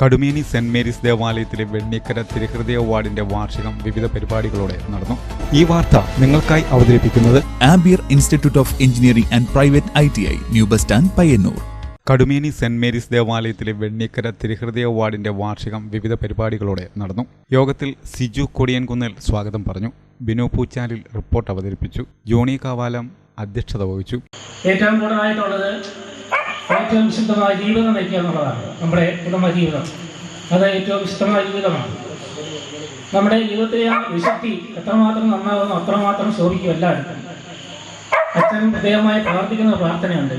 Kadumeni saint Mary's ദേവാലയത്തിലെ വെണ്ണിക്കര തിരുഹൃദയ വാർഡിന്റെ വാർഷികം വിവിധ പരിപാടികളോടെ നടന്നു. ഈ വാർത്ത നിങ്ങൾക്കായി അവതരിപ്പിക്കുന്നത് Ampere institute of engineering and private I T I new bus stand Payyanur. Kadumeni saint Mary's ദേവാലയത്തിലെ വെണ്ണിക്കര തിരുഹൃദയ വാർഡിന്റെ വാർഷികം വിവിധ പരിപാടികളോടെ നടന്നു. യോഗത്തിൽ സിജു കൊടിയൻകുന്നൽ സ്വാഗതം പറഞ്ഞു. ബിനു പൂച്ചാലിൽ റിപ്പോർട്ട് അവതരിപ്പിച്ചു. ജോണി കാവാലം അധ്യക്ഷത വഹിച്ചു. ഏറ്റവും കൂടുതലായിട്ടുള്ളത് ഏറ്റവും വിശുദ്ധമായ ജീവിതം നയിക്കുക എന്നുള്ളതാണ് നമ്മുടെ കുടുംബ ജീവിതം. അത് ഏറ്റവും വിശുദ്ധമായ ജീവിതമാണ്. നമ്മുടെ ജീവിതത്തിലെ ആ വിശുദ്ധി എത്രമാത്രം നന്നാകുന്നു അത്രമാത്രം ശോഭിക്കും എല്ലാവരും. അച്ഛൻ ഹൃദയമായി പ്രാർത്ഥിക്കുന്ന പ്രാർത്ഥനയുണ്ട്.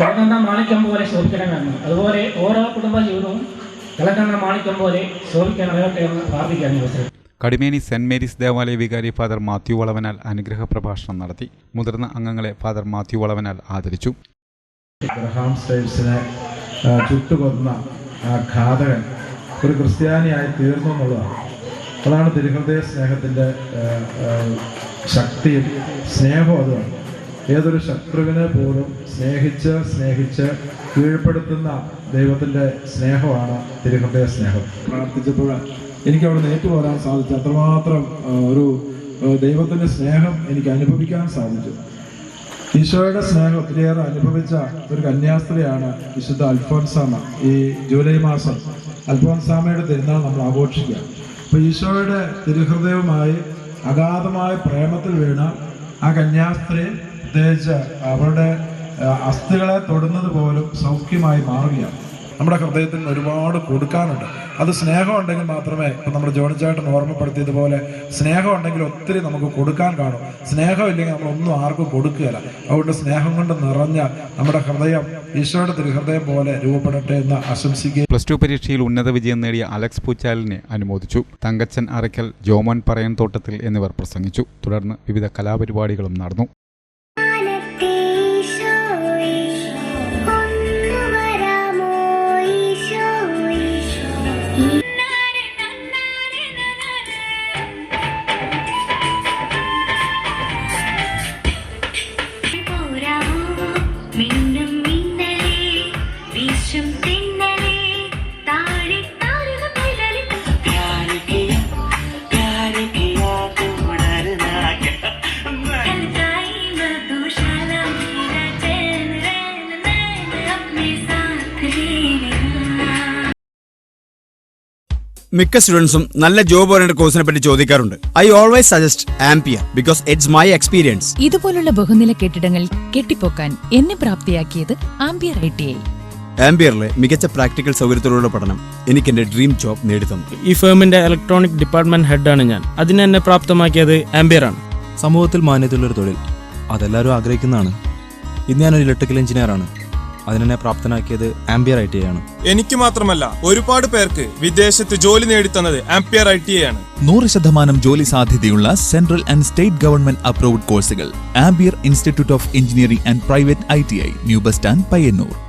തിളങ്ങുന്ന മാണിക്യം പോലെ ശോഭിക്കണമെന്ന് അതുപോലെ ഓരോ കുടുംബ ജീവിതവും തിളങ്ങുന്ന മാണിക്യം പോലെ ശോഭിക്കാൻ അറിയട്ടെ എന്ന് പ്രാർത്ഥിക്കാൻ അവസരം കടിമേനി സെന്റ് മേരീസ് ദേവാലയ വികാരി ഫാദർ മാത്യു വളവനാൽ അനുഗ്രഹ പ്രഭാഷണം നടത്തി. മുതിർന്ന അംഗങ്ങളെ ഫാദർ മാത്യു വളവനാൽ ആദരിച്ചു. ഗ്രഹാം സ്റ്റൈൽസിനെ ചുട്ടുകൊന്ന ആ ഘാതകൻ ഒരു ക്രിസ്ത്യാനിയായി തീർന്നു എന്നുള്ളതാണ്. അതാണ് തിരുഹൃദയ സ്നേഹത്തിന്റെ ശക്തിയും സ്നേഹവും അതുമാണ്. ഏതൊരു ശത്രുവിനെ പോലും സ്നേഹിച്ച് സ്നേഹിച്ച് കീഴ്പ്പെടുത്തുന്ന ദൈവത്തിന്റെ സ്നേഹമാണ് തിരുഹൃദയ സ്നേഹം. പ്രാർത്ഥിച്ചപ്പോൾ എനിക്ക് അവിടെ നേറ്റു പോരാൻ സാധിച്ചു. അത്രമാത്രം ഒരു ദൈവത്തിന്റെ സ്നേഹം എനിക്ക് അനുഭവിക്കാൻ സാധിച്ചു. ഈശോയുടെ സ്നേഹം ഒത്തിരിയേറെ അനുഭവിച്ച ഒരു കന്യാസ്ത്രീയാണ് വിശുദ്ധ അൽഫോൻസാമ ഈ ജൂലൈ മാസം. അൽഫോൻസാമയുടെ തിരുനാൾ നമ്മൾ ആഘോഷിക്കുക. അപ്പോൾ ഈശോയുടെ തിരുഹൃദയവുമായി അഗാധമായ പ്രേമത്തിൽ വീണ ആ കന്യാസ്ത്രീ പ്രത്യേകിച്ച് അവരുടെ അസ്ഥികളെ തൊടുന്നത് പോലും സൗഖ്യമായി മാറുകയാണ്. നമ്മുടെ ഹൃദയത്തിൽ ഒരുപാട് കൊടുക്കാനുണ്ട്. അത് സ്നേഹം ഉണ്ടെങ്കിൽ മാത്രമേ ഇപ്പം നമ്മുടെ ജോണിച്ചേട്ടൻ ഓർമ്മപ്പെടുത്തിയതുപോലെ സ്നേഹം ഉണ്ടെങ്കിൽ ഒത്തിരി നമുക്ക് കൊടുക്കാൻ കാണും. സ്നേഹമില്ലെങ്കിൽ നമ്മളൊന്നും ആർക്കും കൊടുക്കുകയില്ല. അതുകൊണ്ട് സ്നേഹം കൊണ്ട് നിറഞ്ഞ നമ്മുടെ ഹൃദയം ഈശോയുടെ തിരുഹൃദയം പോലെ രൂപപ്പെടട്ടെ എന്ന് ആശംസിക്കുക പ്ലസ് ടു പരീക്ഷയിൽ ഉന്നത വിജയം നേടിയ അലക്സ് പൂച്ചാലിനെ അനുമോദിച്ചു. തങ്കച്ചൻ അറയ്ക്കൽ ജോമോൻ പറയൻ തോട്ടത്തിൽ എന്നിവർ പ്രസംഗിച്ചു. തുടർന്ന് വിവിധ കലാപരിപാടികളും നടന്നു. മിക്ക സ്റ്റുഡൻസും നല്ല ജോബ് ഓറിയന്റഡ് കോഴ്സിനെ പറ്റി ചോദിക്കാറുണ്ട്. I always suggest Ampere because it's my experience ഇതുപോലുള്ള ബഹുനില കെട്ടിടങ്ങൾ കെട്ടിപ്പോക്കാൻ എന്നെ പ്രാപ്തിയാക്കിയത് ആംപിയർ ഐ ടി ഐ ആംപിയറിലെ മികച്ച പ്രാക്ടിക്കൽ സൗകര്യത്തോടുള്ള പഠനം എനിക്ക് എന്റെ ഡ്രീം ജോബ് നേടിത്തന്നു. ഈ ഫേമിന്റെ ഇലക്ട്രോണിക് ഡിപ്പാർട്ട്മെന്റ് ഹെഡാണ് ഞാൻ. അതിനെ എന്നെ പ്രാപ്തമാക്കിയത് ആംബിയർ ആണ് സമൂഹത്തിൽ മാന്യതയുള്ളൊരു തൊഴിൽ. അതെല്ലാവരും ആഗ്രഹിക്കുന്നതാണ്. ഇന്ന് ഞാനൊരു ഇലക്ട്രിക്കൽ എഞ്ചിനീയർ ആണ് അതിനെ പ്രാപ്തനാക്കിയത് ആംബിയർ ഐ ടി ആണ്. എനിക്ക് മാത്രമല്ല ഒരുപാട് പേർക്ക് വിദേശത്ത് ജോലി നേടിത്തന്നത് ആംബിയർ ഐ ടി ആണ്. നൂറ് ശതമാനം ജോലി സാധ്യതയുള്ള central and state government approved കോഴ്സുകൾ Ampere institute of engineering and private I T I new bus stand Payyanur.